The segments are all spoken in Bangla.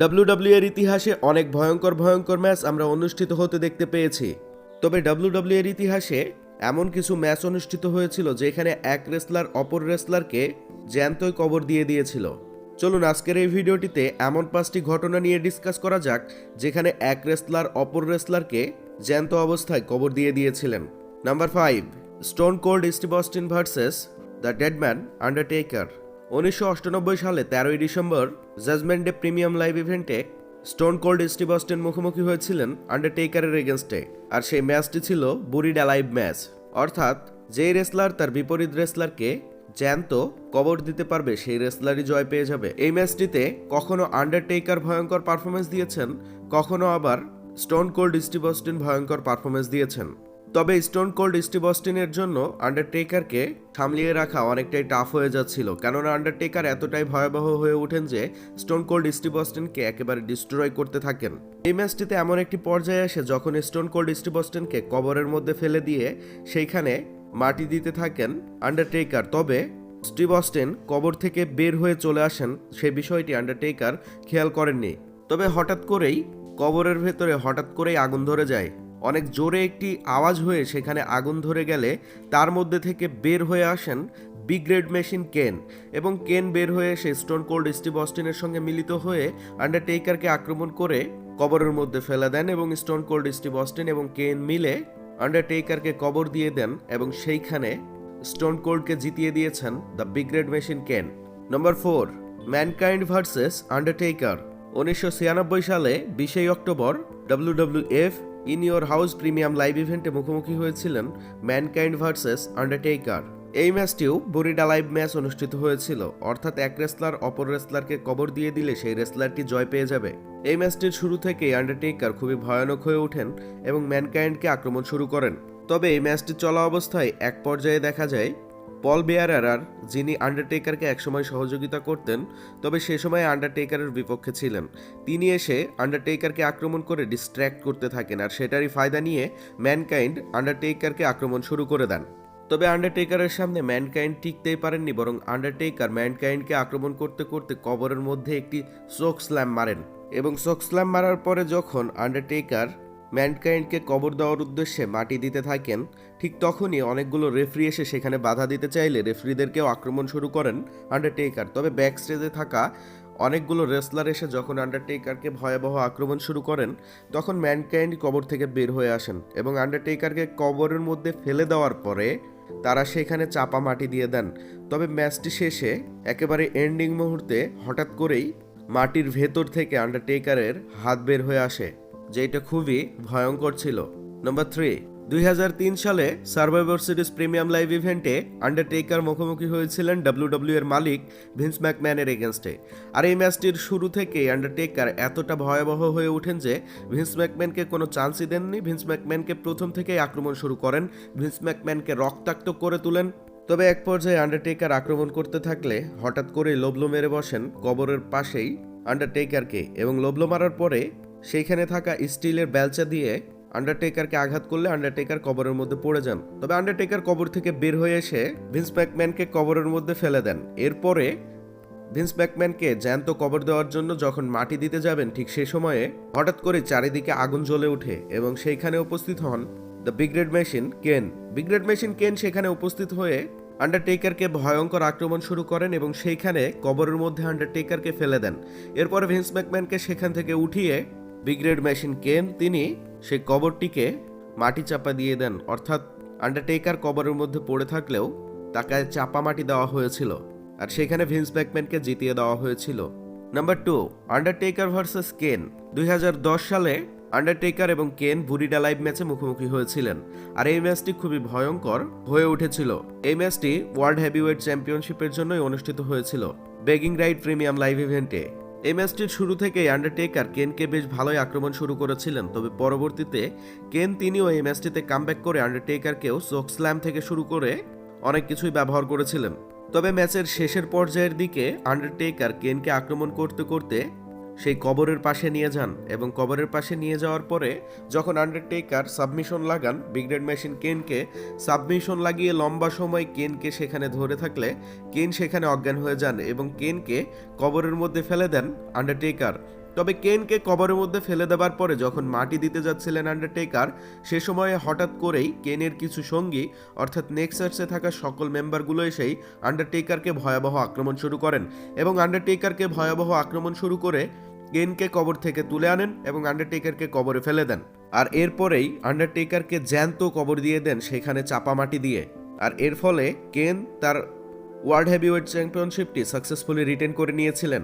ডাব্লিউডাব্লিউ এর ইতিহাসে অনেক ভয়ঙ্কর ভয়ঙ্কর ম্যাচ আমরা অনুষ্ঠিত হতে দেখতে পেয়েছি। তবে ডাব্লিউডাব্লিউ এর ইতিহাসে এমন কিছু ম্যাচ অনুষ্ঠিত হয়েছিল যেখানে এক রেসলার অপর রেসলারকে জ্যান্তই কবর দিয়ে দিয়েছিল। চলুন আজকের এই ভিডিওটিতে এমন পাঁচটি ঘটনা নিয়ে ডিসকাস করা যাক, যেখানে এক রেসলার অপর রেসলারকে জ্যান্ত অবস্থায় কবর দিয়ে দিয়েছিলেন। Number five, Stone Cold Steve Austin versus the Deadman Undertaker. উনিশশো সালে তেরোই December Judgment Day Premium Live ইভেন্টে স্টোন কোল্ড স্টিভ অস্টিন মুখোমুখি হয়েছিলেন আন্ডারটেকারের এগেনস্টে আর সেই ম্যাচটি ছিল বুরিড অ্যালাইভ ম্যাচ অর্থাৎ যেই রেসলার তার বিপরীত রেসলারকে জ্যান্ত কবর দিতে পারবে, সেই রেসলারই জয় পেয়ে যাবে। এই ম্যাচটিতে কখনো আন্ডারটেকার ভয়ঙ্কর পারফরমেন্স দিয়েছেন, কখনো আবার স্টোন কোল্ড স্টিভ অস্টিন ভয়ঙ্কর পারফরমেন্স দিয়েছেন। তবে স্টোন কোল্ড স্টিভ অস্টিনের জন্য আন্ডারটেকারকে সামলিয়ে রাখা অনেকটাই টাফ হয়ে যাচ্ছিল, কেননা আন্ডারটেকার এতটাই ভয়াবহ হয়ে ওঠেন যে স্টোন কোল্ড স্টিভ অস্টিনকে একেবারে ডিস্ট্রয় করতে থাকেন। এই ম্যাচটিতে এমন একটি পর্যায়ে আসে যখন স্টোন কোল্ড স্টিভ অস্টিনকে কবরের মধ্যে ফেলে দিয়ে সেইখানে মাটি দিতে থাকেন আন্ডারটেকার। তবে স্টিভ অস্টিন কবর থেকে বের হয়ে চলে আসেন, সে বিষয়টি আন্ডারটেকার খেয়াল করেননি। তবে হঠাৎ করেই কবরের ভেতরে হঠাৎ করেই আগুন ধরে যায়। অনেক জোরে একটি আওয়াজ হয়ে সেখানে আগুন ধরে গেলে তার মধ্যে থেকে বের হয়ে আসেন বিগ রেড মেশিন কেন এবং কেন বের হয়ে এসে স্টোন কোল্ড স্টিভ অস্টিনের সঙ্গে মিলিত হয়ে আন্ডারটেকারকে আক্রমণ করে কবরের মধ্যে ফেলে দেন এবং স্টোন কোল্ড স্টিভ অস্টিন এবং কেন মিলে আন্ডারটেকারকে কবর দিয়ে দেন এবং সেইখানে স্টোন কোল্ডকে জিতিয়ে দিয়েছেন the big red machine Kane number four Mankind versus Undertaker উনিশশো ছিয়ানব্বই সালে বিশে October WWF In Your House Premium Live ইভেন্টে মুখোমুখি হয়েছিলেন ম্যানকাইন্ড ভার্সেস আন্ডারটেকার। এই ম্যাচটিও বরিডা লাইভ ম্যাচ অনুষ্ঠিত হয়েছিল। অর্থাৎ এক রেসলার অপর রেসলারকে কবর দিয়ে দিলে সেই রেসলারটি জয় পেয়ে যাবে। এই ম্যাচটির শুরু থেকেই আন্ডারটেকার খুবই ভয়ানক হয়ে ওঠেন এবং ম্যানকাইন্ডকে আক্রমণ শুরু করেন। তবে এই ম্যাচটি চলা অবস্থায় এক পর্যায়ে দেখা যায় পল বেয়ারার যিনি আন্ডারটেকারকে একসময় সহযোগিতা করতেন, তবে সে সময় আন্ডারটেকারের বিপক্ষে ছিলেন। তিনি এসে আন্ডারটেকারকে আক্রমণ করে ডিস্ট্র্যাক্ট করতে থাকেন আর সেটারই ফায়দা নিয়ে ম্যানকাইন্ড আন্ডারটেকারকে আক্রমণ শুরু করে দেন। তবে আন্ডারটেকারের সামনে ম্যানকাইন্ড টিকতেই পারেননি, বরং আন্ডারটেকার ম্যানকাইন্ডকে আক্রমণ করতে করতে কবরের মধ্যে একটি চোক স্ল্যাম মারেন এবং চোক স্ল্যাম মারার পরে যখন আন্ডারটেকার ম্যানকাইন্ডকে কবর দেওয়ার উদ্দেশ্যে মাটি দিতে থাকেন, ঠিক তখনই অনেকগুলো রেফরি এসে সেখানে বাধা দিতে চাইলে রেফরিদেরকেও আক্রমণ শুরু করেন আন্ডারটেকার। তবে ব্যাক স্টেজে থাকা অনেকগুলো রেসলার এসে যখন আন্ডারটেকারকে ভয়াবহ আক্রমণ শুরু করেন, তখন ম্যানকাইন্ড কবর থেকে বের হয়ে আসেন এবং আন্ডারটেকারকে কবরের মধ্যে ফেলে দেওয়ার পরে তারা সেখানে চাপা মাটি দিয়ে দেন। তবে ম্যাচটি শেষে একেবারে এন্ডিং মুহূর্তে হঠাৎ করেই মাটির ভেতর থেকে আন্ডারটেকারের হাত বের হয়ে আসে। যেটা খুবই ভয়ঙ্কর ছিল। নম্বর থ্রি দুই হাজার তিন সালে সার্ভাইভার সিরিজ প্রিমিয়াম লাইভ ইভেন্টে আন্ডারটেকার মুখোমুখি হয়েছিলেন ডাব্লিউডাব্লিউ এর মালিক ভিন্স ম্যাকম্যানের এগেনস্টে আর এই ম্যাচটির শুরু থেকেই আন্ডারটেকার এতটা ভয়াবহ হয়ে ওঠেন যে ভিন্স ম্যাকম্যানকে কোনো চান্সই দেননি। ভিন্স ম্যাকম্যানকে প্রথম থেকেই আক্রমণ শুরু করেন। ভিন্স ম্যাকম্যানকে রক্তাক্ত করে তুলেন। তবে এক পর্যায়ে আন্ডারটেকার আক্রমণ করতে থাকলে হঠাৎ করেই লোবলো মেরে বসেন কবরের পাশেই আন্ডারটেকারকে এবং লোবলো মারার পরে সেইখানে থাকা স্টিলের বেলচা দিয়ে আন্ডারটেকারকে আঘাত করলে আন্ডারটেকার কবরের মধ্যে পড়ে যান। তবে আন্ডারটেকার কবর থেকে বের হয়ে এসে ভিন্স ম্যাকম্যানকে কবরের মধ্যে ফেলে দেন। এরপরে ভিন্স ম্যাকম্যানকে জ্যান্ত কবর দেওয়ার জন্য যখন মাটি দিতে যাবেন, ঠিক সে সময়ে হঠাৎ করে চারিদিকে আগুন জ্বলে ওঠে এবং সেইখানে উপস্থিত হন the big red machine Kane big red machine Kane সেখানে উপস্থিত হয়ে আন্ডারটেকারকে ভয়ঙ্কর আক্রমণ শুরু করেন এবং সেইখানে কবরের মধ্যে আন্ডারটেকারকে ফেলে দেন। এরপরে ভিন্স ম্যাকম্যানকে সেখান থেকে উঠিয়ে বিগ্রেড মেশিন কেন তিনি সেই কবরটিকে মাটি চাপা দিয়ে দেন। অর্থাৎ আন্ডারটেকার কবরের মধ্যে পড়ে থাকলেও তাকে চাপা মাটি দেওয়া হয়েছিল। আর সেখানে ভিন্স ব্যাকম্যানকে জিতিয়ে দেওয়া হয়েছিল। নাম্বার টু আন্ডারটেকার ভার্সেস কেন দুই হাজার দশ সালে আন্ডারটেকার এবং কেন বুরিডা লাইভ ম্যাচে মুখোমুখি হয়েছিলেন। আর এই ম্যাচটি খুবই ভয়ঙ্কর হয়ে উঠেছিল। এই ম্যাচটি ওয়ার্ল্ড হেভিওয়েট চ্যাম্পিয়নশিপের জন্যই অনুষ্ঠিত হয়েছিল। বেগিং রাইড প্রিমিয়াম লাইভ ইভেন্টে এই ম্যাচটির শুরু থেকেই আন্ডারটেকার কেনকে বেশ ভালোই আক্রমণ শুরু করেছিলেন, তবে পরবর্তীতে কেন তিনিও এই ম্যাচটিতে কামব্যাক করে আন্ডারটেকারকেও চোক স্ল্যাম থেকে শুরু করে অনেক কিছুই ব্যবহার করেছিলেন। তবে ম্যাচের শেষের পর্যায়ের দিকে আন্ডারটেকার কেনকে আক্রমণ করতে করতে সেই কবরের পাশে নিয়ে যান এবং কবরের পাশে নিয়ে যাওয়ার পরে যখন আন্ডারটেকার সাবমিশন লাগান বিগডেড মেশিন কেনকে সাবমিশন লাগিয়ে লম্বা সময় কেনকে সেখানে ধরে থাকলে, কেন সেখানে অজ্ঞান হয়ে যান এবং কেনকে কবরের মধ্যে ফেলে দেন আন্ডারটেকার তবে কেনকে কবরের মধ্যে ফেলে দেওয়ার পরে যখন মাটি দিতে যাচ্ছিলেন আন্ডারটেকার সে সময়ে হঠাৎ করেই কেনের কিছু সঙ্গী, অর্থাৎ নেক্সার্সে থাকা সকল মেম্বারগুলো এসেই আন্ডারটেকারকে ভয়াবহ আক্রমণ শুরু করেন এবং আন্ডারটেকারকে ভয়াবহ আক্রমণ শুরু করে কেনকে কবর থেকে তুলে আনেন এবং আন্ডারটেকারকে কবরে ফেলে দেন। আর এরপরেই আন্ডারটেকারকে জ্যান্ত কবর দিয়ে দেন সেখানে চাপা মাটি দিয়ে। আর এর ফলে কেন তার ওয়ার্ল্ড হেভিওয়েট চ্যাম্পিয়নশিপটি সাকসেসফুলি রিটেন করে নিয়েছিলেন।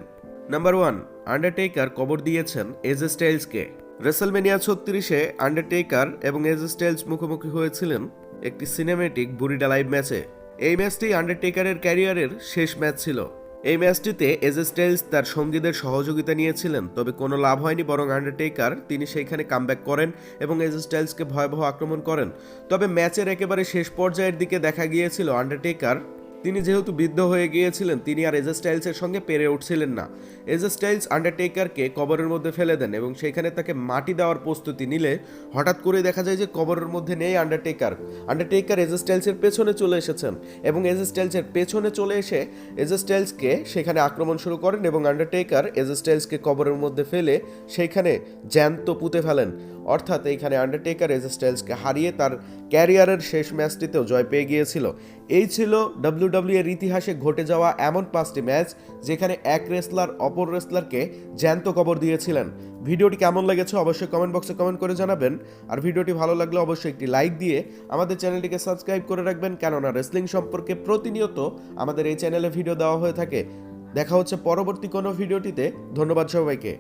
নাম্বার ওয়ান, আন্ডারটেকার কবর দিয়েছেন এজ স্টাইলসকে। রেসেলমেনিয়া ছত্রিশে আন্ডারটেকার এবং এজ স্টাইলস মুখোমুখি হয়েছিলেন একটি সিনেমেটিক বুরিডা লাইভ ম্যাচে। এই ম্যাচটি আন্ডারটেকারের ক্যারিয়ারের শেষ ম্যাচ ছিল। এই ম্যাচটিতে এজ স্টাইলস তার সঙ্গীদের সহযোগিতা নিয়েছিলেন, তবে কোনো লাভ হয়নি বরং আন্ডারটেকার তিনি সেইখানে কামব্যাক করেন এবং এজ স্টাইলসকে ভয়াবহ আক্রমণ করেন। তবে ম্যাচের একেবারে শেষ পর্যায়ের দিকে দেখা গিয়েছিল আন্ডারটেকার তিনি যেহেতু বৃদ্ধ হয়ে গিয়েছিলেন, তিনি আর এজ স্টাইলসের সঙ্গে পেরে উঠছিলেন না। এজ স্টাইলস আন্ডারটেকারকে কবরের মধ্যে ফেলে দেন এবং সেখানে তাকে মাটি দেওয়ার প্রস্তুতি নিলে হঠাৎ করে দেখা যায় যে কবরের মধ্যে নেই আন্ডারটেকার। আন্ডারটেকার এজ স্টাইলসের পেছনে চলে এসেছেন এবং এজ স্টাইলসের পেছনে চলে এসে এজ স্টাইলসকে সেখানে আক্রমণ শুরু করেন এবং আন্ডারটেকার এজ স্টাইলসকে কবরের মধ্যে ফেলে সেইখানে জ্যান্ত পুঁতে ফেলেন। অর্থাৎ এইখানে আন্ডারটেকার এজ স্টাইলসকে হারিয়ে তার ক্যারিয়ারের শেষ ম্যাচটিতেও জয় পেয়ে গিয়েছিল। এই ছিল ডাব্লিউডাব্লিউ এর ইতিহাসে ঘটে যাওয়া এমন পাঁচটি ম্যাচ যেখানে এক রেসলার অপর রেসলারকে জ্যান্ত কবর দিয়েছিলেন। ভিডিওটি কেমন লেগেছে অবশ্যই কমেন্ট বক্সে কমেন্ট করে জানাবেন। আর ভিডিওটি ভালো লাগলে অবশ্যই একটি লাইক দিয়ে আমাদের চ্যানেলটিকে সাবস্ক্রাইব করে রাখবেন, কেননা রেসলিং সম্পর্কে প্রতিনিয়ত আমাদের এই চ্যানেলে ভিডিও দেওয়া হয়ে থাকে। দেখা হচ্ছে পরবর্তী কোনো ভিডিওটিতে ধন্যবাদ সবাইকে।